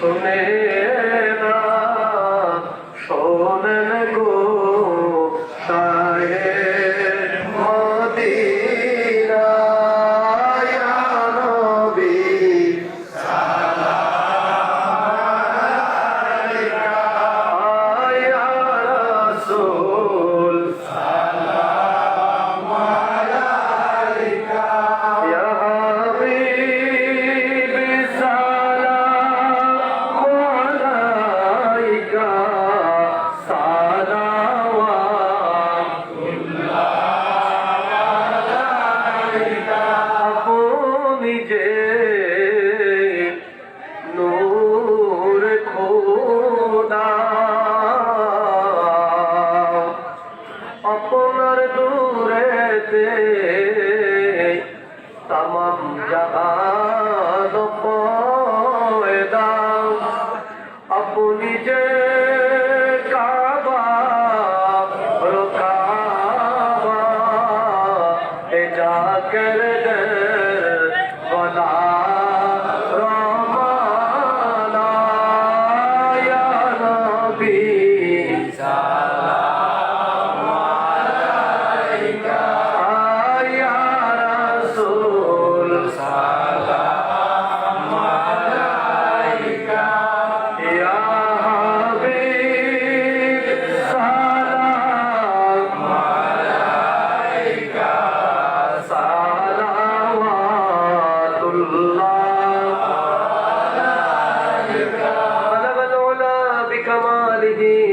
sonero. আপনি যে कर दे बना रोमाना या रबी सा ಅವರಿಗೆ